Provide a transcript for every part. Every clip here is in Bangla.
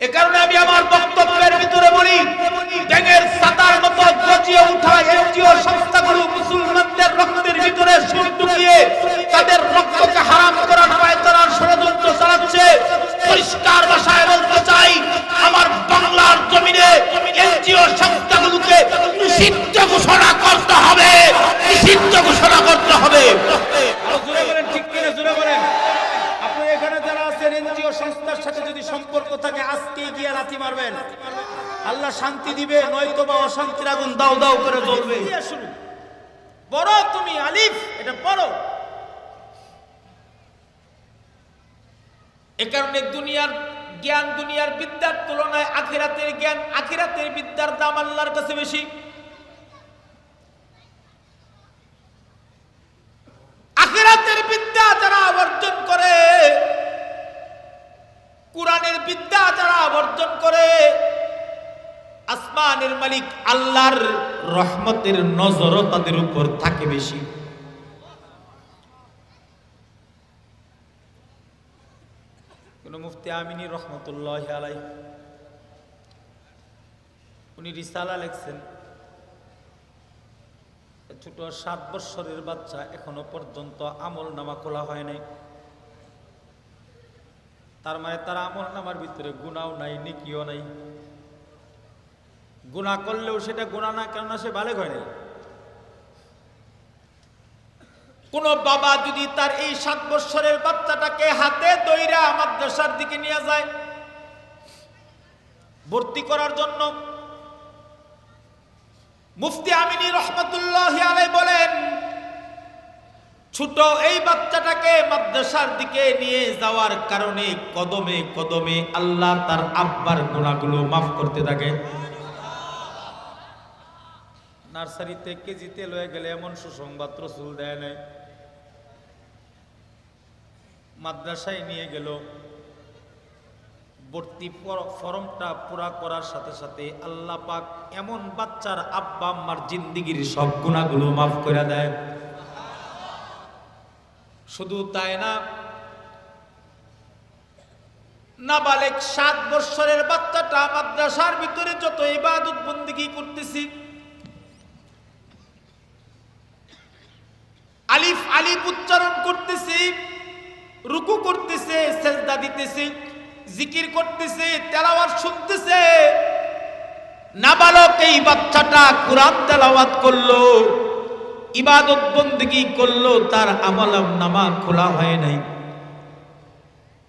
কারণে আমি আমার বক্তব্যের ভিতরে বলি, ব্যাঙের সাতার মতো গজিয়ে উঠা এনজিও সংস্থাগুলো মুসলমানদের রক্তের ভিতরে সুর ঢুকিয়ে তাদের রক্তকে হারাম করার পায়তারার ষড়যন্ত্র চালাচ্ছে। পরিষ্কার ভাষায় বলতে চাই, আমার বাংলার জমিনে এনজিও সংস্থাগুলোকে নিষিদ্ধ ঘোষণা করতে হবে, নিষিদ্ধ ঘোষণা করতে হবে আরও জোরে বলেন ঠিক কিনা জোরে বলেন আপনি এখানে যারা আছেন এনজিও সংস্থার সাথে যদি সম্পর্ক থাকে আজকে গিয়ে লাথি মারবেন। আল্লাহ শান্তি দিবে, নয়তো বা অশান্তির আগুন দাও দাও করে জ্বলবে। পড়ো তুমি, আলিফ, এটা পড়ো এ কারণে দুনিয়ার জ্ঞান, দুনিয়ার বিদ্যার তুলনায় আখিরাতের জ্ঞান, আখিরাতের বিদ্যার দাম আল্লাহর কাছে বেশি। আখিরাতের বিদ্যা যারা যারা অর্জন করে আসমানের মালিক আল্লাহর রহমতের নজরও তাদের উপর থাকে বেশি। ছোট সাত বৎসরের বাচ্চা এখনও পর্যন্ত আমল নামা খোলা হয় নাই। তার মানে তার আমল নামার ভিতরে গুণাও নাই, নিকিও নাই। গুণা করলেও সেটা গুণা না, কেননা সে বালেক হয় নাই। কোন বাবা যদি তার এই সাত বৎসরের বাচ্চাটাকে হাতে দইরা মাদ্রাসার দিকে নিয়ে যায়, ভর্তি করার জন্য, মুফতি আমিনী রহমতুল্লাহ আলাই ছোট এই বাচ্চাটাকে মাদ্রাসার দিকে নিয়ে যাওয়ার কারণে কদমে কদমে আল্লাহ তার আব্বার গুণাগুলো মাফ করতে থাকে। নার্সারিতে কেজিতে লয়ে গেলে এমন সুসংবাদ রসুল দেয় নাই। মাদ্রাসায় নিয়ে গেল। ভর্তি ফর- ফর্মটা পুরা করার সাথে সাথে আল্লাহ পাক এমন বাচ্চার আব্বা আম্মার জিন্দিগির সব গুণাগুলো মাফ করে দেয় শুধু তাই না, নাবালেক সাত বৎসরের বাচ্চাটা মাদ্রাসার ভিতরে যত ইবাদত বন্দিগি করতেছি। আলিফ আলিফ উচ্চারণ করতেছি, রুকু করতেছে, সেজদা দিতেছে, জিকির করতেছে, তেলাওয়াত শুনতেছে। নাবালক এই বাচ্চাটা কোরআন তেলাওয়াত করল। ইবাদত বন্দিগি করল, তার আমল নামা খোলা হয় নাই।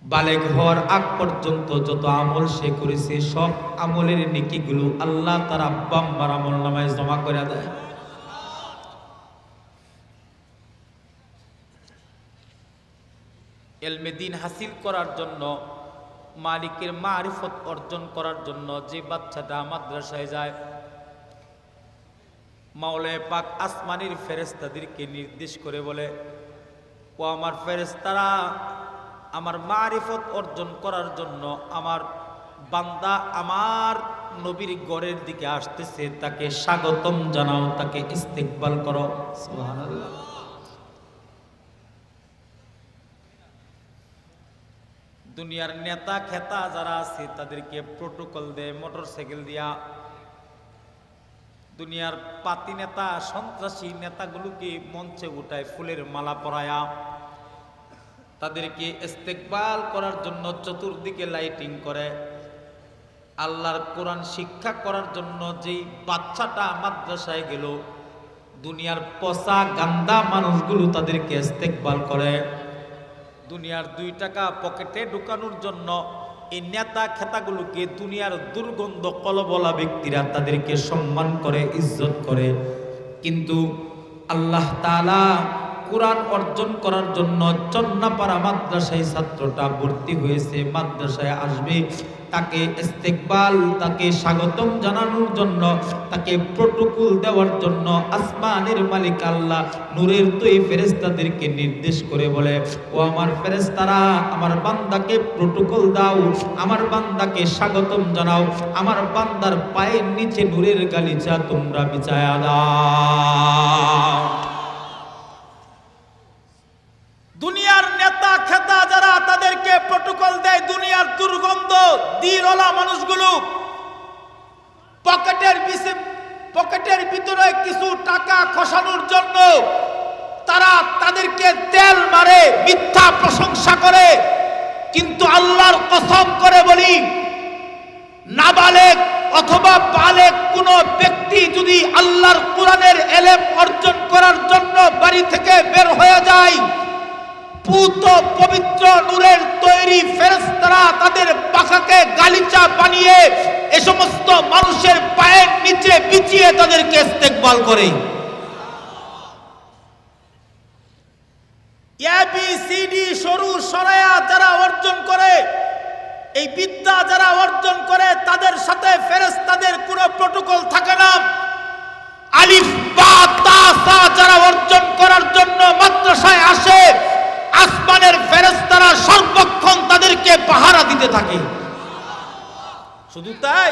বালেক হওয়ার আগ পর্যন্ত যত আমল সে করেছে, সব আমলের নেকিগুলো আল্লাহ তার আব্বা আম্মার আমল নামায় জমা করে দেয়। এলমে দিন হাসিল করার জন্য, মালিকের মারিফত অর্জন করার জন্য যে বাচ্চাটা মাদ্রাসায় যায় মাওলায় পাক আসমানির ফেরেস্তাদেরকে নির্দেশ করে বলে, ও আমার ফেরেস্তারা আমার মারিফত অর্জন করার জন্য আমার বান্দা আমার নবীর গড়ের দিকে আসতেছে, তাকে স্বাগতম জানাও, তাকে ইস্তেকবাল করো। দুনিয়ার নেতা খেতা যারা আছে, তাদেরকে প্রোটোকল দেয় মোটর সাইকেল দিয়া দুনিয়ার পাতি নেতা, সন্ত্রাসী নেতাগুলোকে মঞ্চে উঠায়, ফুলের মালা পরায়া। তাদেরকে ইস্তেকবাল করার জন্য চতুর্দিকে লাইটিং করে। আল্লাহর কোরআন শিক্ষা করার জন্য যেই বাচ্চাটা মাদ্রাসায় গেল, দুনিয়ার পচা গান্দা মানুষগুলো তাদেরকে ইস্তেকবাল করে। দুনিয়ার দুই টাকা পকেটে ঢুকানোর জন্য এই নেতা খেতাগুলোকে দুনিয়ার দুর্গন্ধ কলবলা ব্যক্তিরা তাদেরকে সম্মান করে, ইজ্জত করে। কিন্তু আল্লাহ তাআলা কোরআন অর্জন করার জন্য চন্নাপাড়া মাদ্রাসায় ছাত্রটা ভর্তি হয়েছে, মাদ্রাসায় আসবে। তাকে ইস্তেকবাল, তাকে স্বাগতম জানানোর জন্য, তাকে প্রোটোকল দেওয়ার জন্য আসমানের মালিক আল্লাহ নূরের তুই ফেরেস্তাদেরকে নির্দেশ করে বলে, ও আমার ফেরেস্তারা আমার বান্দাকে প্রোটোকল দাও, আমার বান্দাকে স্বাগতম জানাও, আমার বান্দার পায়ের নিচে নূরের গালিচা তোমরা বিছায়া দুনিয়ার নেতা খেতা যারা তাদেরকে প্রটোকল দেয় দুনিয়ার দুর্গন্ধ দিলওয়ালা মানুষগুলো। পকেটের পকেটের ভিতরে কিছু টাকা খসানোর জন্য তারা তাদেরকে তেল মারে, মিথ্যা প্রশংসা করে। কিন্তু আল্লাহর কসম করে বলি, নাবালেক অথবা বালেক কোন ব্যক্তি যদি আল্লাহর কোরআনের এলেম অর্জন করার জন্য বাড়ি থেকে বের হয়ে যায় পুত পবিত্র নূরের তৈরি ফেরেশতারা তাদের পাখাকে গালিচা বানিয়ে এ সমস্ত মানুষের পায়ের নিচে বিছিয়ে তাদেরকে ইস্তেকবাল করে। এবিসিডি সরু সরায়া যারা অর্জন করে, এই বিদ্যা যারা অর্জন করে, তাদের সাথে ফেরেশতাদের কোনো প্রটোকল থাকে না। আলিফ বা তা যারা অর্জন করার জন্য মাদ্রাসায় আসে আসমানের ফেরেশতারা সর্বক্ষণ তাদেরকে পাহারা দিতে থাকে। শুধু তাই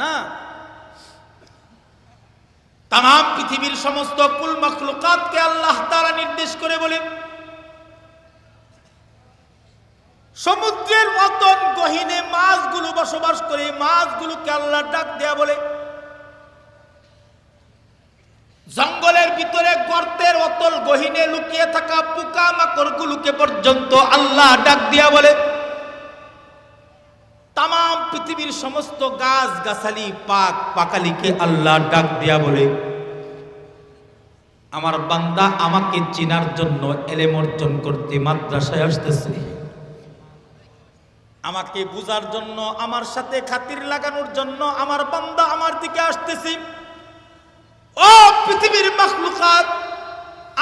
না তাম পৃথিবীর সমস্ত কুল মখলুকাতকে আল্লাহ তারা নির্দেশ করে বলে সমুদ্রের মতন গহিনে মাছগুলো বসবাস করে মাছগুলোকে আল্লাহ ডাক দেয়া বলে। জঙ্গলের ভিতরে গর্তের অতল গহিনে লুকিয়ে থাকা পোকা মাকড়গুলোকে পর্যন্ত আল্লাহ ডাক দিয়া বলে তাম পৃথিবীর সমস্ত গাছ গাছালি পাক পাকালিকে আল্লাহ ডাক দিয়া বলে, আমার বান্দা আমাকে চিনার জন্য এলেম অর্জন করতে মাদ্রাসায় আসতেছে। আমাকে বুঝার জন্য, আমার সাথে খাতির লাগানোর জন্য আমার বান্দা আমার দিকে আসতেছি। ও পৃথিবীর মখলুকাত,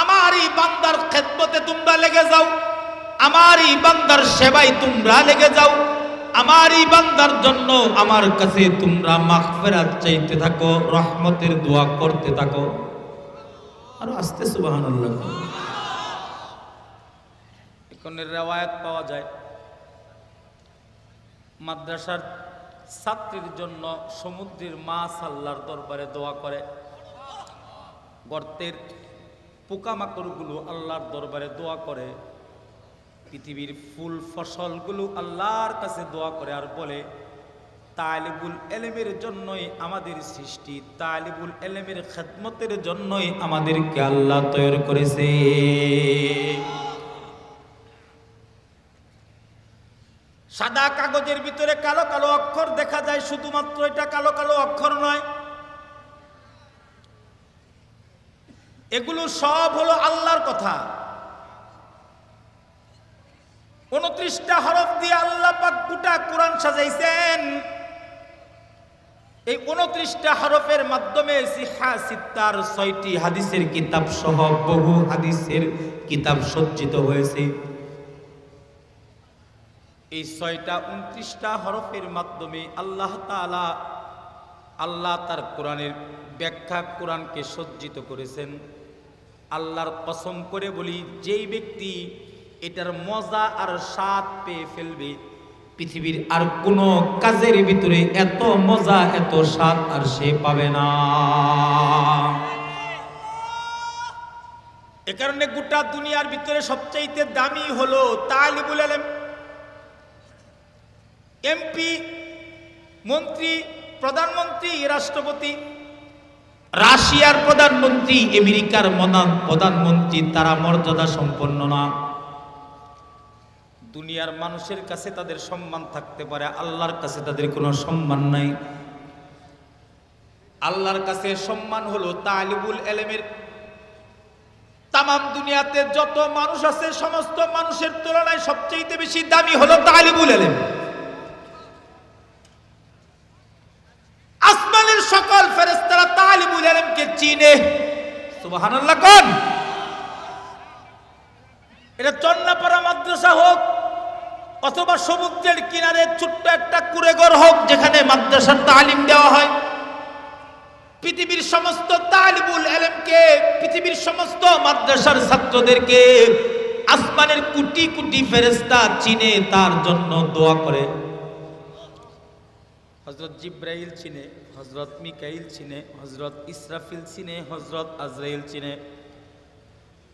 আমার এই বান্দার খেদমতে তোমরা লেগে যাও, আমার এই বান্দার সেবায় তোমরা লেগে যাও, আমার এই বান্দার জন্য আমার কাছে তোমরা মাগফিরাত চাইতে থাকো, রহমতের দোয়া করতে থাকো। আর আস্তে, সুবহানাল্লাহ। এখন রেওয়ায়াত পাওয়া যায়। মাদ্রাসার ছাত্রীর জন্য সমুদ্রের মাছ আল্লাহর দরবারে দোয়া করে। গর্তের পোকামাকড়গুলো আল্লাহর দরবারে দোয়া করে, পৃথিবীর ফুল ফসলগুলো আল্লাহর কাছে দোয়া করে আর বলে, তালিবুল এলেমের জন্যই আমাদের সৃষ্টি, তালিবুল এলেমের খেদমতের জন্যই আমাদেরকে আল্লাহ তৈরি করেছে। সাদা কাগজের ভিতরে কালো কালো অক্ষর দেখা যায়, শুধুমাত্র এটা কালো কালো অক্ষর নয় এগুলো সব হলো আল্লাহর কথা। উনত্রিশটা হরফ দিয়ে আল্লাহ পাক গোটা কোরআন সাজাইছেন। এই উনত্রিশটা হরফের মাধ্যমে সিহা সিত্তার ছয়টি হাদিসের কিতাব সহ বহু হাদিসের কিতাব সজ্জিত হয়েছে। এই ছয়টা উনত্রিশটা হরফের মাধ্যমে আল্লাহ তাআলা আল্লাহ তার কোরআনের ব্যাখ্যা কোরআনকে সজ্জিত করেছেন। আল্লাহর কসম করে বলি, যেই ব্যক্তি এটার মজা আর স্বাদ পেয়ে ফেলবে, পৃথিবীর আর কোনো কাজের ভিতরে এত মজা, এত স্বাদ আর সে পাবে না। এ কারণে গোটা দুনিয়ার ভিতরে সবচাইতে দামি হলো তালিবুল আলম। এমপি, মন্ত্রী, প্রধানমন্ত্রী, রাষ্ট্রপতি রাশিয়ার প্রধানমন্ত্রী, আমেরিকার প্রধানমন্ত্রী, তারা মর্যাদা সম্পন্ন না। দুনিয়ার মানুষের কাছে তাদের সম্মান থাকতে পারে, আল্লাহর কাছে তাদের কোনো সম্মান নাই। আল্লাহর কাছে সম্মান হলো তালিবুল এলেমের তাম দুনিয়াতে যত মানুষ আছে, সমস্ত মানুষের তুলনায় সবচেয়ে বেশি দামি হলো তালিবুল এলেম আসমানের সকল ফেরেশতারা তালিবুল ইলমকে চিনে সুবহানাল্লাহ কোন? এটা চন্নাপাড়া মাদ্রাসা হোক, অথবা সমুদ্রের কিনারে ছোট্ট একটা কুড়েঘর হোক, যেখানে মাদ্রাসার তালিম দেওয়া হয়। পৃথিবীর সমস্ত তালিবুল এলেমকে পৃথিবীর সমস্ত মাদ্রাসার ছাত্রদেরকে আসমানের কুটি কুটি ফেরেশতা চিনে, তার জন্য দোয়া করে। হজরত জিব্রাইল চিনে। হজরত মিকাইল চিনে, হজরত ইসরাফিল চিনে, হজরত আজরাইল চিনে।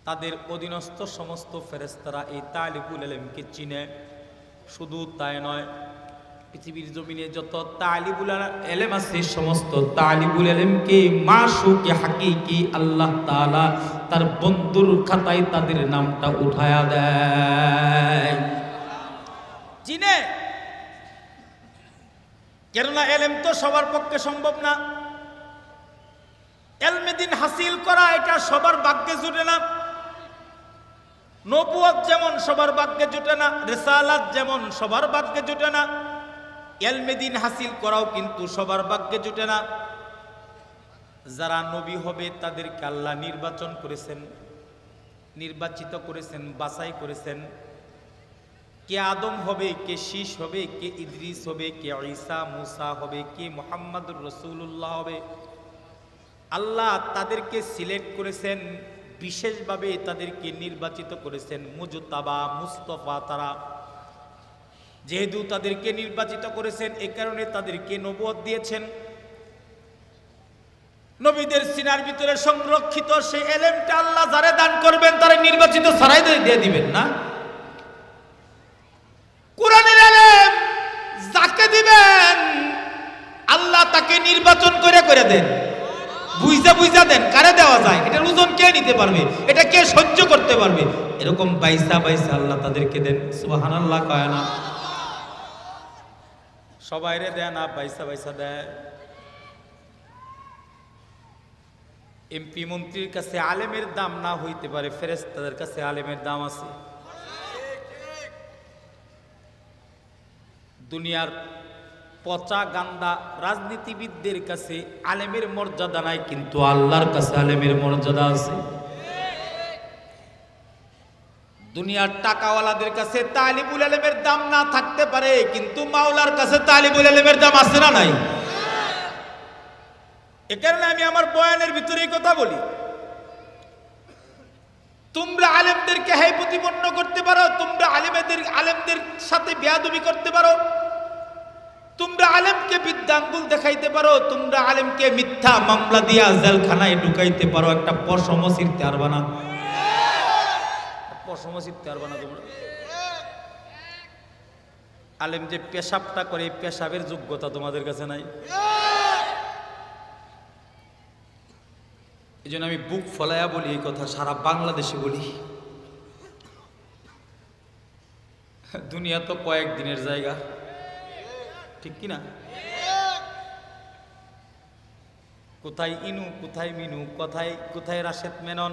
তাদের অধীনস্থ সমস্ত ফেরেস্তারা এই তালিবুল আলমকে চিনে। শুধু তাই নয়, পৃথিবীর জমিনে যত তালিবুল এলেম আছে, সমস্ত তালিবুল এলেমকে মাসুকে হাকিকি আল্লাহ তাআলা তার বন্ধুর খাতায় তাদের নামটা উঠায়া দেয়। চিনে? কেননা এলেম তো সবার পক্ষে সম্ভব না। এলমেদিন হাসিল করা, এটা সবার ভাগ্যে জুটে না। নবুয়ত যেমন সবার ভাগ্যে জুটে না, রেসালাত যেমন সবার ভাগ্যে জুটে না এলমেদিন হাসিল করাও কিন্তু সবার ভাগ্যে জুটে না। যারা নবী হবে, তাদেরকে আল্লাহ নির্বাচন করেছেন, নির্বাচিত করেছেন, বাছাই করেছেন। কে আদম হবে, কে শীষ হবে, কে ইদ্রিস হবে, কে ঈসা, মুসা হবে, কে মোহাম্মদুর রসুল্লাহ হবে। আল্লাহ তাদেরকে সিলেক্ট করেছেন, বিশেষভাবে তাদেরকে নির্বাচিত করেছেন মুজতাবা, মুস্তফা তারা। যেহেতু তাদেরকে নির্বাচিত করেছেন, এ কারণে তাদেরকে নবদ দিয়েছেন। নবীদের সিনার ভিতরে সংরক্ষিত সেই এলেমটা আল্লাহ যারে দান করবেন, তারা নির্বাচিত ছাড়াই দিয়ে দিবেন না কোরআনের এলেম যাকে দিবেন আল্লাহ তাকে নির্বাচন করে করে দেন। বুঝা বুঝা দেন, কারে দেওয়া যায়? এটার ওজন কে নিতে পারবে? এটা কে সহ্য করতে পারবে? এরকম বাইসা বাইসা আল্লাহ তাদেরকে দেন। সুবাহান আল্লাহ কয় না। সবাই রে দেয় না বাইসা বাইসা দেয় এমপি মন্ত্রীর কাছে আলেমের দাম না হইতে পারে ফেরেস তাদের কাছে আলেমের দাম আছে। দুনিয়ার পচা গান্দা রাজনীতিবিদদের কাছে আলেমের মর্যাদা নাই, কিন্তু আল্লাহর কাছে আলেমের মর্যাদা আছে। দুনিয়ার টাকাওয়ালাদের কাছে তালিবুল আলেমের দাম না থাকতে পারে, কিন্তু মাওলার কাছে তালিবুল আলেমের দাম আছে না নাই? এ কারণে আমি আমার বয়ানের ভিতরে এই কথা বলি। তোমরা আলেমদেরকে হাই প্রতিপন্ন করতে পারো, তোমরা আলেমেদের, আলেমদের সাথে বেয়াদবি করতে পারো তোমরা আলেমকে বিদ্যাঙ্গুল দেখাইতে পারো, তোমরা আলেমকে মিথ্যা মামলা দিয়া জেলখানায় ঢুকাইতে পারো, একটা পশম ছিঁড়তে পারবা না পশম ছিঁড়তে না তোমরা। আলেম যে পেশাবটা করে পেশাবের যোগ্যতা তোমাদের কাছে নাই। এই জন্য আমি বুক ফলাইয়া বলি এই কথা, সারা বাংলাদেশে বলি। দুনিয়া তো কয়েকদিনের জায়গা। ঠিক কি না কোথায় ইনু, কোথায় মিনু, কোথায় কোথায় রাশেদ মেনন,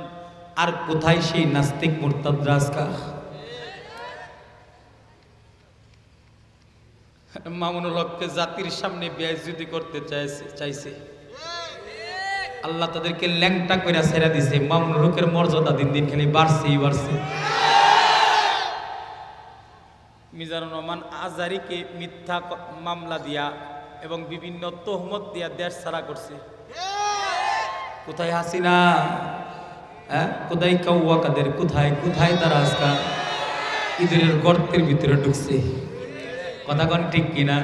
আর কোথায় সেই নাস্তিক মুরতাদ রাজকা মামুনুল হককে জাতির সামনে বেয়াজুদি করতে চাইছে চাইছে। আল্লাহ তাদেরকে ল্যাংটা করে ছেড়ে দিছে, মামুনুল হকের মর্যাদা দিন দিন খালি বাড়ছেই বাড়ছে। মিজানুর রহমান আজারিকে মিথ্যা মামলা দিয়া এবং বিভিন্ন তহমত দিয়া দেশ ছাড়া করছে। কোথায় হাসিনা? হ্যাঁ? কোথায় কাউয়া কাদের? কোথায়? কোথায় তারা আজকাল ঈদের গর্তের ভিতরে ঢুকছে। কথা কোন ঠিক কিনা?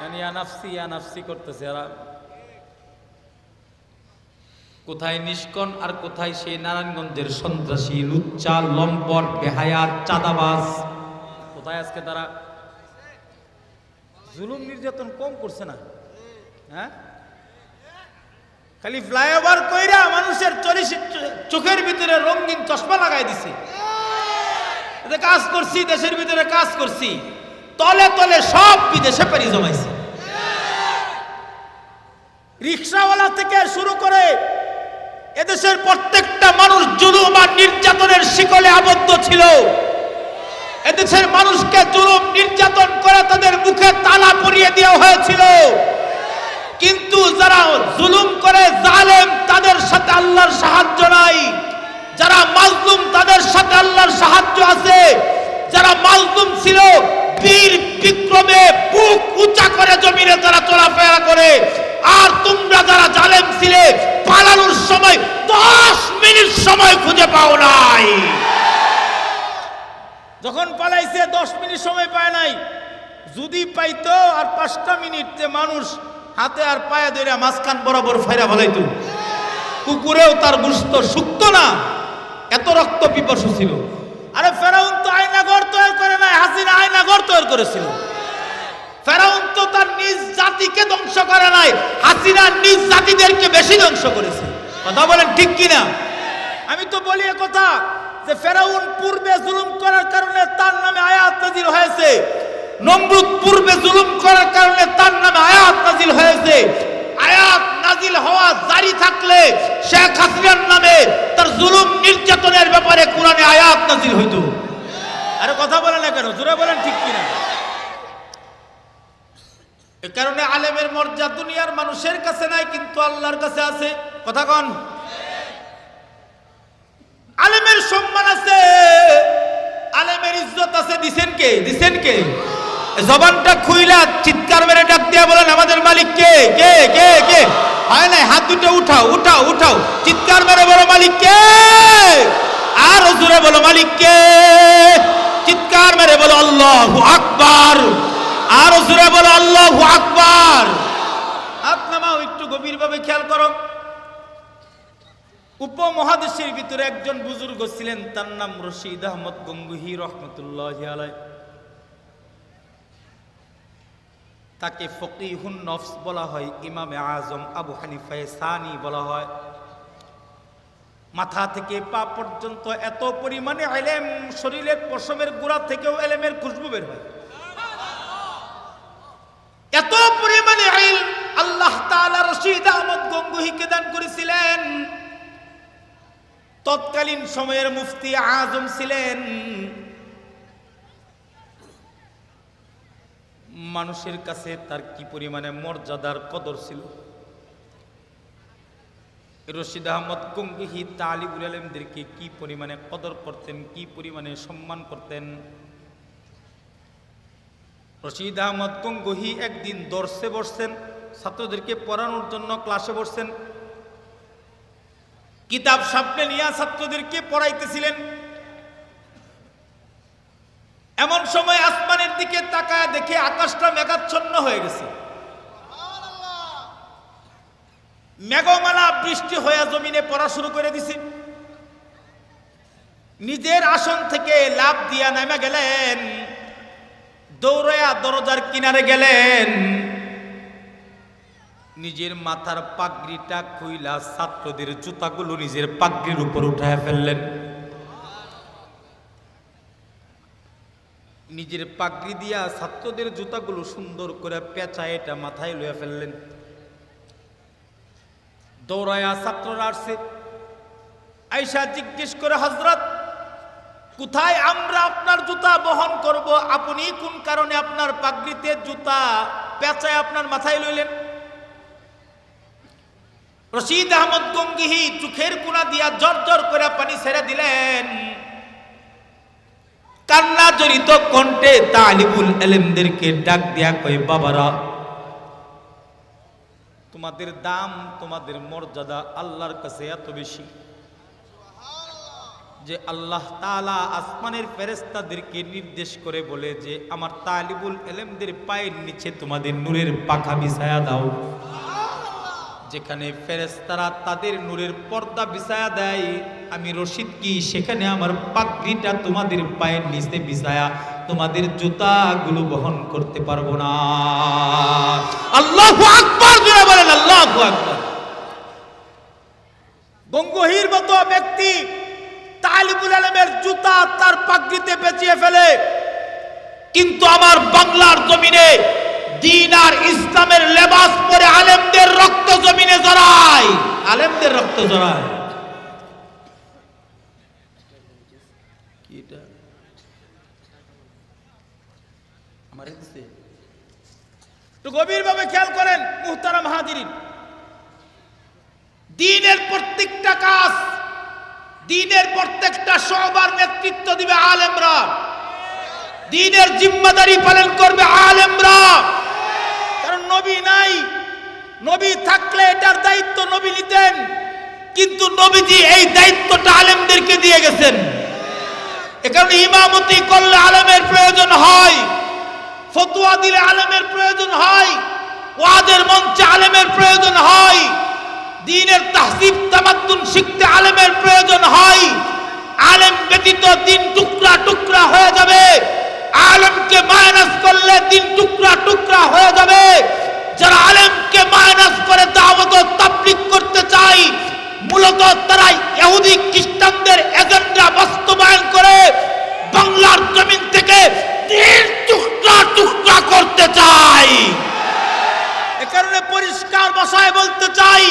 মানে আনাফসি আনাফসি করতেছে এরা। কোথায় নিষ্কন আর কোথায় সেই নারায়ণগঞ্জের সন্ত্রাসী, লুচ্চা, লম্পট বেহায়াত চাঁদাবাজ। কোথায় আজকে তারা জুলুম নির্যাতন কম করছে না। হ্যাঁ? খালি ফ্লাইওভার কইরা মানুষের চোখের ভিতরে রঙিন চশমা লাগাই দিছে। কাজ করছি, দেশের ভিতরে কাজ করছি। তলে তলে সব বিদেশে পারি জমাইছে। রিক্সাওয়ালা থেকে শুরু করে এদেশের প্রত্যেকটা মানুষ জুলুম আর নির্যাতনের শিকলে আবদ্ধ ছিল। এদেশের মানুষকে জুলুম, নির্যাতন করে তাদের মুখে তালা পরিয়ে দেওয়া হয়েছিল। কিন্তু যারা জুলুম করে, জালেম তাদের সাথে আল্লাহর সাহায্য নাই। যারা মাজলুম তাদের সাথে আল্লাহর সাহায্য আছে। যারা মাজলুম ছিল, বীর বিক্রমে বুক উঁচা করে জমিনে তারা চলাফেরা করে। আর তোমরা যারা জালেম ছিলে, পালানোর সময় দশ মিনিট সময় খুঁজে পাও নাই। যখন পালাইছে, দশ মিনিট সময় পায় নাই। যদি পাইতো, আর পাঁচটা মিনিট যে মানুষ হাতে আর পায়ে ধরে মাঝখান বরাবর ফাইরা ফেলাইতো। কুকুরেও তার গুস্ত শুকত না। এত রক্ত পিপাসু ছিল। আরে ফেরাউন তো আয়না ঘর তৈরি করে নাই, হাসিনা আয়না ঘর তৈরি করেছিল। ফেরাউন তো তার নিজ জাতিকে ধ্বংস করে নাই, হাসিনা নিজ জাতিদেরকে বেশি ধ্বংস করেছে। কথা বলেন ঠিক কিনা? আমি তো বলি কথা যে ফেরাউন পূর্বে জুলুম করার কারণে তার নামে আয়াত নাজিল হয়েছে, নমরুদ পূর্বে জুলুম করার কারণে তার নামে আয়াত নাজিল হয়েছে। আয়াত নাজিল হওয়া জারি থাকলে শেখ হাসিনার নামে তার জুলুম নির্যাতনের ব্যাপারে কোরআনে আয়াত নাজিল হইত। আরে কথা বলে না কেন? জোরে বলেন ঠিক কিনা? কারণে আলেমের মর্যাদা দুনিয়ার মানুষের কাছে নাই, কিন্তু আল্লাহর কাছে আছে। কথা কন। আলেমের সম্মান আছে। আলেমের ইজ্জত আছে। দিছেন কে? দিছেন কে? জবানটা খুইলা চিৎকার মেরে ডাক দিয়া বলেন, আমাদের মালিক কে? কে? কে? কে? হয় নাই? হাত দুটো উঠাও উঠাও উঠাও। চিৎকার মেরে বলো, মালিক কে? আর জোরে বলো, মালিক কে? চিৎকার মেরে বলো, আল্লাহু আকবার। আর জোরে বলো, আল্লাহু আকবার। হাত নামাও, একটু গভীরভাবে খেয়াল করো। উপমহাদেশের ভিতরে একজন বুজুর্গ ছিলেন, তার নাম রশিদ আহমদ গঙ্গুহি রহমতুল্লাহ তাকে ফকিহুন নফস বলা হয়, ইমামে আজম আবু হানিফায় সানি বলা হয়। মাথা থেকে পা পর্যন্ত এত পরিমাণে এলেম শরীরের পশমের গোড়া থেকেও এলেমের খুশবু বের হয়। এত পরিমাণে আল্লাহ তাআলা রশিদ আহমদ গঙ্গুহিকে দান করেছিলেন। তৎকালীন সময়ের মুফতি আজম ছিলেন। মানুষের কাছে তার কি পরিমাণে মর্যাদার কদর ছিল? রশিদ আহমদ গঙ্গুহি তালিবুল আলমদেরকে কি পরিমাণে কদর করতেন, কি পরিমাণে সম্মান করতেন? রশিদ আহমদ গঙ্গুহি একদিন দর্শে বসছেন, ছাত্রদেরকে পড়ানোর জন্য ক্লাসে বসছেন। কিতাব সামনে নিয়ে ছাত্রদেরকে পড়াইতেছিলেন? এমন সময় আসমানের দিকে তাকায় দেখে আকাশটা মেঘাচ্ছন্ন হয়ে গেছে। মেঘমালা বৃষ্টি হয়ে জমিনে পড়া শুরু করে দিছে। নিজের আসন থেকে লাভ দিয়া নেমে গেলেন, দৌড়ায়া দরজার কিনারে গেলেন। নিজের মাথার পাগড়িটা খুইলা ছাত্রদের জুতাগুলো নিজের পাগড়ির উপর উঠায় ফেললেন। নিজের পাগড়ি দিয়া ছাত্রদের জুতাগুলো সুন্দর করে পেঁচা এটা মাথায় লইয়া ফেললেন। দৌড়ায়া ছাত্ররা আসছে। আইসা জিজ্ঞেস করে হজরত কোথায় আমরা আপনার জুতা বহন করব? আপনি কোন কারণে আপনার পাগড়িতে জুতা পেঁচায় আপনার মাথায় লইলেন? রশিদ আহমদ গঙ্গিহি চোখের কোনা দিয়া জর জর করে পানি ছেড়ে দিলেন। কান্না জড়িত কণ্ঠে তালিবুল এলেমদেরকে ডাক দিয়া কই বাবারা, তোমাদের দাম, তোমাদের মর্যাদা আল্লাহর কাছে এত বেশি যে আল্লাহ তালা আসমানের ফেরেস্তাদেরকে নির্দেশ করে বলে যে, আমার তালিবুল এলেমদের পায়ের নিচে তোমাদের নূরের পাখা বিছায়া দাও। যেখানে ফেরেস্তারা তাদের নূরের পর্দা বিছায়া দেয়, আমি রশিদ কি? সেখানে আমার পাগড়িটা তোমাদের পায়ের নিচে বিছায়া তোমাদের জুতাগুলো বহন করতে পারব না। আল্লাহ বলেন, আল্লাহ আকবার। গঙ্গহির মতো ব্যক্তি তালিবুল আলমের জুতা তার পাগড়িতে পেঁচিয়ে ফেলে, কিন্তু আমার বাংলার জমিনে দিন আর ইসলামের লেবাস পরে আলেমদের রক্ত জমিনে জড়ায়। আলেমদের রক্ত জড়ায়? আমারে? একটু গভীরভাবে খেয়াল করেন মুহতারাম দিনের প্রত্যেকটা কাজ দিনের প্রত্যেকটা সবার নেতৃত্ব দিবে আলেমরা। দিনের জিম্মাদারি পালন করবে আলেমরা। নবী নাই। নবী থাকলে এটার দায়িত্ব নবী নিতেন, কিন্তু নবীজি এই দায়িত্বটা আলেমদেরকে দিয়ে গেছেন। এ কারণে ইমামতি করলে আলেমের প্রয়োজন হয়, ফতুয়া দিলে আলেমের প্রয়োজন হয় ওয়াদের মঞ্চে আলেমের প্রয়োজন হয়, দিনের তাহসিব তামাদ্দুন শিখতে আলেমের প্রয়োজন হয়, আলেম ব্যতীত দিন টুকরা টুকরা হয়ে যাবে। আলেমকে মাইনাস করলে দিন টুকরা টুকরা হয়ে যাবে। যারা আলেমকে মাইনাস করে দাওয়াত ও তাবলীগ করতে চাই মূলত তারা ইহুদি খ্রিস্টানদের এজেন্ডা বাস্তবায়ন করে বাংলার জমিন থেকে দিন টুকরা টুকরা করতে চাই এ কারণে পরিষ্কার ভাষায় বলতে চাই,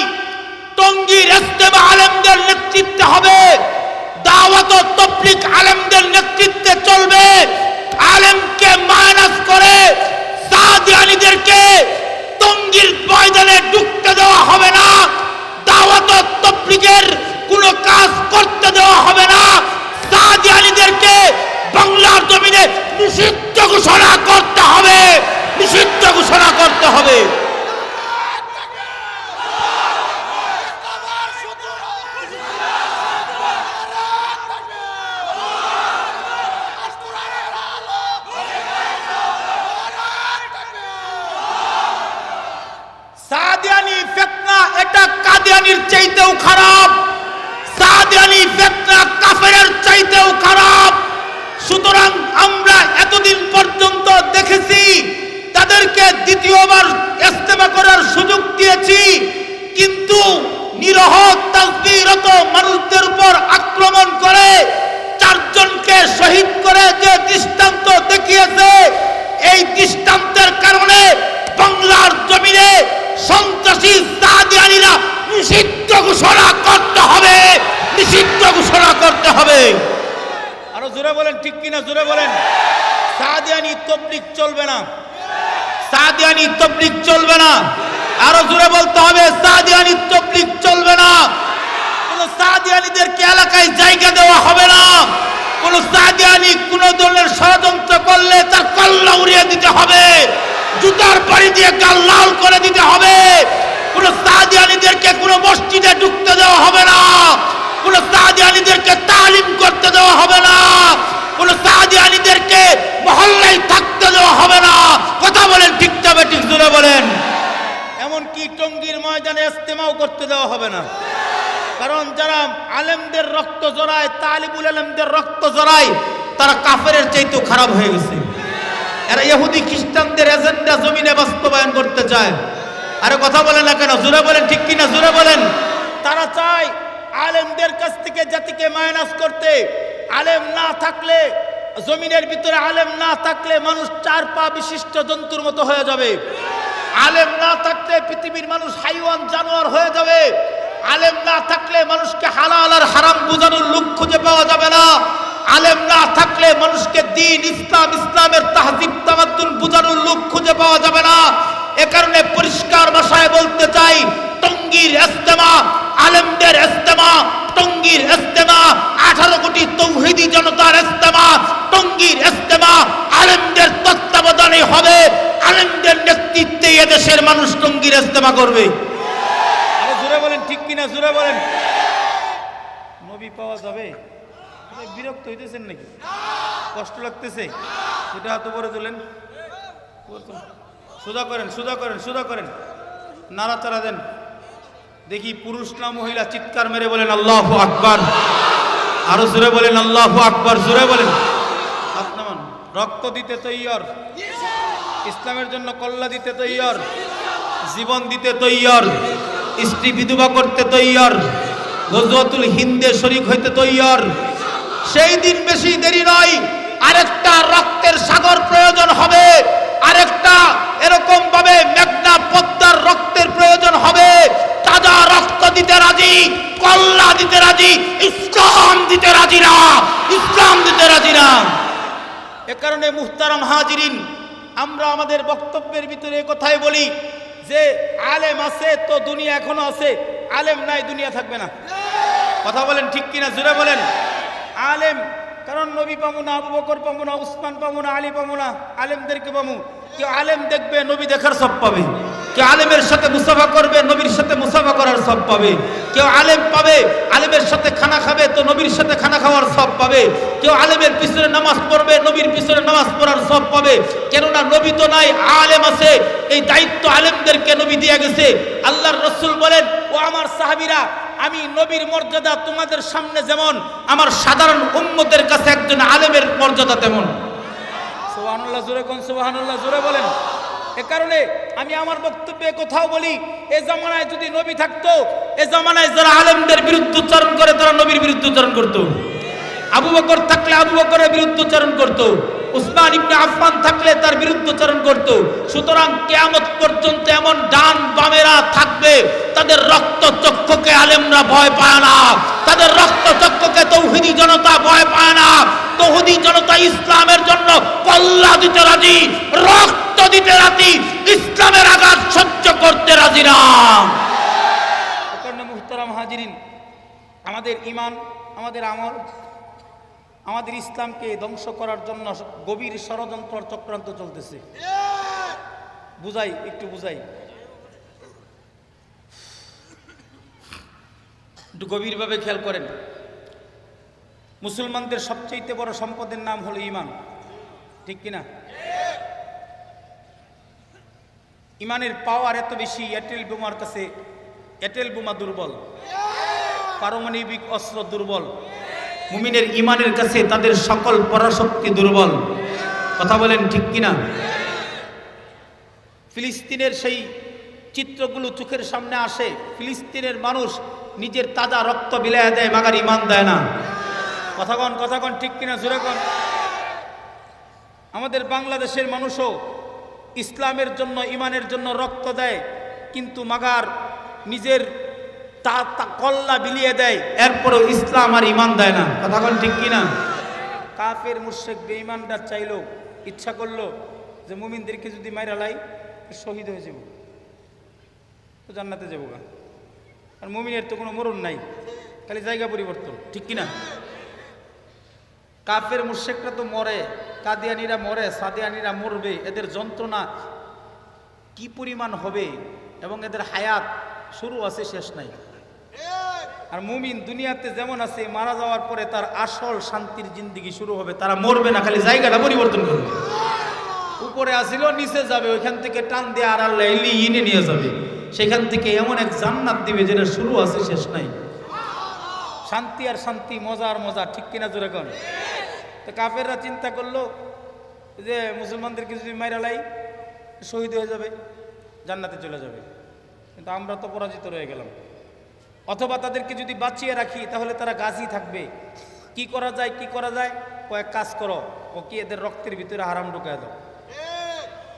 টঙ্গীর ইস্তেমা আলেমদের নেতৃত্বে হবে, দাওয়াত ও তবলিগ আলেমদের নেতৃত্বে চলবে। আলেমকে মাইনাস করে সাদিয়ানিদেরকে টঙ্গীর ময়দানে ঢুকতে দেওয়া হবে না দাওয়াত ও তবলিগের কোনো কাজ করতে দেওয়া হবে না সাদিয়ানিদেরকে বাংলার জমিনে নিষিদ্ধ ঘোষণা করতে হবে নিষিদ্ধ ঘোষণা করতে হবে সাদিয়ানি ফিতনা এটা কাদিয়ানির চাইতেও খারাপ সাদিয়ানি ফিতনা কাফেরের চাইতেও খারাপ সুতরাং আমরা এতদিন পর্যন্ত দেখেছি তাদেরকে দ্বিতীয়বার ইস্তেমা করার সুযোগ দিয়েছি কিন্তু নিরহ তাসবিরত মানুষদের উপর আক্রমণ করে চারজনকে শহীদ করে যে দেখিয়েছে, এই দৃষ্টান্তের কারণে বাংলার জমিনে সন্ত্রাসী সাদিয়ানিরা নিষিদ্ধ ঘোষণা করতে হবে, নিষিদ্ধ ঘোষণা করতে হবে। আরও জোরে বলেন, ঠিক কিনা জোরে বলেন? সাদিয়ানি তবলিক চলবে না। সাদিয়ানি তবলিগ চলবে না। আরও জোরে বলতে হবে সাদিয়ানি তবলিগ চলবে না। সাদিয়ানিদেরকে এলাকায় জায়গা দেওয়া হবে না। কোন সাদিয়ানি কোন ধরনের ষড়যন্ত্র করলে তার কল্লা উড়িয়ে দিতে হবে। জুতার বাড়ি দিয়ে গাল লাল করে দিতে হবে। কোন সাদিয়ানিদেরকে কোন মসজিদে ঢুকতে দেওয়া হবে না। কোন সাদিয়ানিদেরকে তালিম করতে দেওয়া হবে না। কোন সাদিয়ানিদেরকে মহল্লায় থাকতে দেওয়া হবে না। কথা বলেন ঠিক তবে ঠিক জোরে বলেন। এমনকি টঙ্গীর ময়দানে ইস্তেমাও করতে দেওয়া হবে না। কারণ যারা আলেমদের রক্ত জড়ায়, তালিবুল আলেমদের রক্ত জড়াই তারা কাফেরের চাইতেও খারাপ হয়ে গেছে। এরা ইহুদি খ্রিস্টানদের এজেন্ডা জমিনে বাস্তবায়ন করতে চায়। আরে কথা বলেন না কেন? জোরে বলেন, ঠিক কিনা? জোরে বলেন। তারা চায় আলেমদের কাছ থেকে জাতিকে মাইনাস করতে। আলেম না থাকলে, জমিনের ভিতরে আলেম না থাকলে মানুষ চার পা বিশিষ্ট জন্তুর মতো হয়ে যাবে। আলেম না থাকলে পৃথিবীর মানুষ হাইওয়ান জানোয়ার হয়ে যাবে। আলেম না থাকলে মানুষকে হালাল আর হারাম বোঝানোর লোক খুঁজে পাওয়া যাবে না। আলেম না থাকলে মানুষকে দিন ইসলাম, ইসলামের তাহজিব তামাদ্দুন বোঝানোর লোক খুঁজে পাওয়া যাবে না। এ কারণে পরিষ্কার ভাষায় বলতে চাই, টঙ্গীর ইস্তেমা আলেমদের ইস্তেমা টঙ্গীর ইস্তেমা আঠারো কোটি তৌহিদি জনতার ইস্তেমা টঙ্গীর ইস্তেমা আলেমদের তত্ত্বাবধানে হবে। আলেমদের নেতৃত্বে এদেশের মানুষ টঙ্গীর ইস্তেমা করবে। ঠিক কিনা জোরে বলেন। নবী পাওয়া যাবে? বিরক্ত হইতেছেন নাকি? কষ্ট লাগতেছে? এটা হাত উপরে তোলেন। সোজা করেন সোজা করেন সোজা করেন। নাড়াচাড়া দেন। দেখি পুরুষ না মহিলা চিৎকার মেরে বলেন, আল্লাহ আকবার। আরও জোরে বলেন, আল্লাহ আকবার। জোরে বলেন। রক্ত দিতে তৈয়র ইসলামের জন্য কল্লা দিতে তৈয়র জীবন দিতে তৈয়র স্ত্রী বিধবা করতে তৈয়র। গজওয়াতুল হিন্দে শরিক হইতে তৈয়র। সেই দিন বেশি দেরি নয়, আরেকটা রক্তের সাগর প্রয়োজন হবে। আরেকটা এরকম ভাবে মেঘনা পদ্মার রক্তের প্রয়োজন হবে। তাজা রক্ত দিতে রাজি, কল্লা দিতে রাজি, ইসলাম দিতে রাজি না, ইসলাম দিতে রাজি না। এ কারণে মুহতারাম হাজিরিন, আমরা আমাদের বক্তব্যের ভিতরে কথাই বলি যে আলেম আছে, তো দুনিয়া এখনও আছে। আলেম নাই, দুনিয়া থাকবে না। কথা বলেন ঠিক কিনা? জুড়ে বলেন। আলেম, কারণ নবী পাবো না, আবু বকর পাবো না, উসমান পাবো না, আলী পাবো না, আলেমদেরকে পাবো। কেউ আলেম দেখবে, নবী দেখার সব পাবে। কেউ আলেমের সাথে মুসাফা করবে, নবীর সাথে মুসাফা করার সব পাবে। কেউ আলেম পাবে, আলেমের সাথে খানা খাবে, তো নবীর সাথে খানা খাওয়ার সব পাবে। কেউ আলেমের পিছনে নামাজ পড়বে, নবীর পিছনে নামাজ পড়ার সব পাবে। কেননা নবী তো নাই, আলেম আছে। এই দায়িত্ব আলেমদেরকে নবী দিয়ে গেছে। আল্লাহর রসুল বলেন, ও আমার সাহাবিরা, আমি নবীর মর্যাদা তোমাদের সামনে যেমন, আমার সাধারণ উম্মতের কাছে একজন আলেমের মর্যাদা তেমন। সুবহানাল্লাহ, জোরে কোন সুবহানাল্লাহ, জোরে বলেন। এ কারণে আমি আমার বক্তব্যে কোথাও বলি, এ জামানায় যদি নবী থাকতো, এ জামানায় যারা আলেমদের বিরুদ্ধচারণ করে, তারা নবীর বিরুদ্ধে উচ্চারণ করতো। আবু বকর থাকলে আবু বকরের বিরুদ্ধচারণ করত। উসমান ইবনে আফফান থাকলে তার বিরুদ্ধচারণ করত। সুতরাং কিয়ামত পর্যন্ত এমন ডান বামেরা থাকবে, তাদের রক্ত চক্ষুকে আলেমরা ভয় পায় না। তাদের রক্ত চক্ষুকে তৌহিদি জনতা ভয় পায় না। তৌহিদি জনতা ইসলামের জন্য কল্লা দিতে রাজি, রক্ত দিতে রাজি, ইসলামের আঘাত সহ্য করতে রাজি না। আমাদের ইমান আমাদের আমল আমাদের ইসলামকে ধ্বংস করার জন্য গভীর ষড়যন্ত্র চক্রান্ত চলতেছে। বুঝাই, একটু বুঝাই। একটু গভীরভাবে খেয়াল করেন। মুসলমানদের সবচেয়ে বড় সম্পদের নাম হলো ইমান ঠিক কিনা? ইমানের পাওয়ার এত বেশি, এয়ারটেল বোমার কাছে, এয়ারটেল বোমা দুর্বল। পারমাণবিক অস্ত্র দুর্বল। মুমিনের ইমানের কাছে তাদের সকল পরাশক্তি দুর্বল। কথা বলেন ঠিক কিনা? ফিলিস্তিনের সেই চিত্রগুলো চোখের সামনে আসে, ফিলিস্তিনের মানুষ নিজের তাজা রক্ত বিলায় দেয়, মাগার ইমান দেয় না। কথাগণ কথাগণ ঠিক কিনা, জোরে কন। আমাদের বাংলাদেশের মানুষও ইসলামের জন্য ইমানের জন্য রক্ত দেয়, কিন্তু মাগার নিজের তা কল্লা বিলিয়ে দেয়, এরপরও ইসলাম আর ইমান দেয় না। কথা বলেন ঠিক কিনা? কাফের মুর্শেক বেঈমানরা চাইলো, ইচ্ছা করল যে মুমিনদেরকে যদি মাইরা লাই শহীদ হয়ে যাব। তো জান্নাতে যাব গা। আর মুমিনের তো কোনো মরণ নাই, খালি জায়গা পরিবর্তন, ঠিক কিনা? কাফের মুর্শেকরা তো মরে, কাদিয়ানিরা মরে, সাদিয়ানিরা মরবে, এদের যন্ত্রণা কি পরিমাণ হবে এবং এদের হায়াত শুরু আছে, শেষ নাই। আর মুমিন দুনিয়াতে যেমন আছে, মারা যাওয়ার পরে তার আসল শান্তির জিন্দিগি শুরু হবে। তারা মরবে না, খালি জায়গাটা পরিবর্তন করবে। উপরে আসিল, নিচে যাবে, ওইখান থেকে টান দিয়ে আর আল্লাহ ইনে নিয়ে যাবে। সেখান থেকে এমন এক জান্নাত দিবে যেটা শুরু আছে, শেষ নাই। শান্তি আর শান্তি, মজা আর মজা, ঠিক কিনা জোরে কন? তো কাফেররা চিন্তা করল যে, মুসলমানদেরকে যদি মাইরা লাই, শহীদ হয়ে যাবে, জান্নাতে চলে যাবে। কিন্তু আমরা তো পরাজিত রয়ে গেলাম। অথবা তাদেরকে যদি বাঁচিয়ে রাখি, তাহলে তারা গাছই থাকবে। কি করা যায়, কি করা যায়? কয়েক কাজ করো। ও কি এদের রক্তের ভিতরে হারাম ঢুকায় দাও।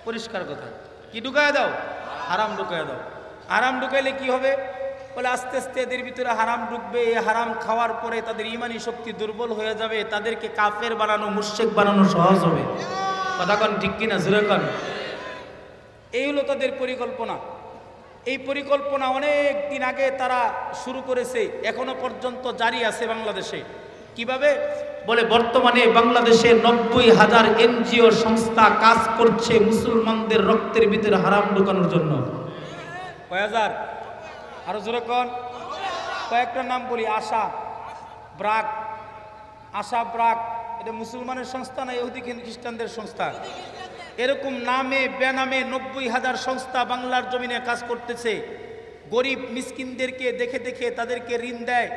পরিষ্কার কথা। কি ঢুকায় দাও? হারাম ঢুকায় দাও। হারাম ঢুকাইলে কি হবে? বলে আস্তে আস্তে এদের ভিতরে হারাম ঢুকবে। এই হারাম খাওয়ার পরে তাদের ইমানি শক্তি দুর্বল হয়ে যাবে। তাদেরকে কাফের বানানো মুর্শেক বানানো সহজ হবে। কথা কন ঠিক কিনা? জোরে কন। এই হলো তাদের পরিকল্পনা। এই পরিকল্পনা অনেক দিন আগে তারা শুরু করেছে, এখনও পর্যন্ত জারি আছে বাংলাদেশে। কীভাবে? বলে, বর্তমানে বাংলাদেশে নব্বই হাজার এনজিও সংস্থা কাজ করছে মুসলমানদের রক্তের ভিতরে হারাম ঢুকানোর জন্য। কয় হাজার? আরও জোরে কন। কয়েকটা নাম বলি, আশা, ব্রাক। আশা, ব্রাক, এটা মুসলমানের সংস্থা না ইহুদি খ্রিস্টানদের সংস্থা? এরকম নামে, বেনামে নব্বই হাজার সংস্থা বাংলার জমিনে কাজ করতেছে। গরিব মিসকিনদেরকে দেখে দেখে তাদেরকে ঋণ দেয়।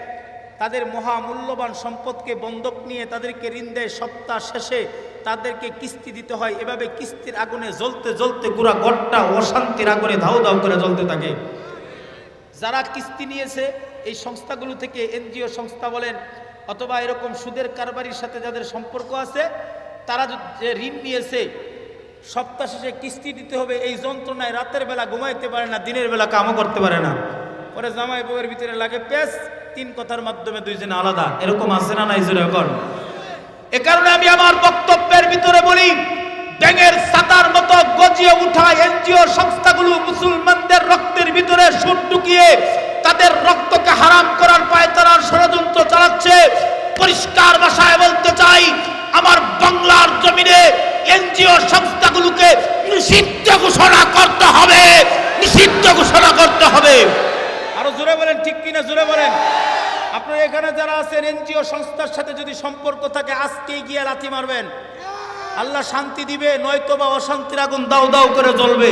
তাদের মহামূল্যবান সম্পদকে বন্ধক নিয়ে তাদেরকে ঋণ দেয়। সপ্তাহ শেষে তাদেরকে কিস্তি দিতে হয়। এভাবে কিস্তির আগুনে জ্বলতে জ্বলতে পুরা গড়টা অশান্তির আগুনে ধাউ ধাউ করে জ্বলতে থাকে। যারা কিস্তি নিয়েছে, এই সংস্থাগুলো থেকে এনজিও সংস্থা বলেন, অথবা এরকম সুদের কারবারির সাথে যাদের সম্পর্ক আছে, তারা যে ঋণ নিয়েছে সপ্তাহ শেষে কিস্তি দিতে হবে, এই যন্ত্রণায় রাতের বেলা ঘুমাইতে পারে না, দিনের বেলা কামও করতে পারে না। পরে জামাই বউয়ের ভিতরে লাগে পেস তিন কথার মাধ্যমে দুইজনে আলাদা। এরকম আছে না নাই জোরে এখন এ কারণে আমি আমার বক্তব্যের ভিতরে বলি, ব্যাঙের সাতার মতো গজিয়ে উঠা এনজিও সংস্থাগুলো মুসলমানদের রক্তের ভিতরে সুর ঢুকিয়ে তাদের রক্তকে হারাম করার পায়তারার ষড়যন্ত্র চালাচ্ছে। পরিষ্কার ভাষায় বলতে চাই আমার বাংলার জমিনে এনজিও সংস্থাগুলোকে নিষিদ্ধ ঘোষণা করতে হবে, নিষিদ্ধ ঘোষণা করতে হবে। আরও জোরে বলেন, ঠিক কিনা জোরে বলেন? আপনারা এখানে যারা আছেন, এনজিও সংস্থার সাথে যদি সম্পর্ক থাকে, আজকেই গিয়ে লাথি মারবেন। আল্লাহ শান্তি দিবে নয়তো বা অশান্তির আগুন দাও দাও করে জ্বলবে।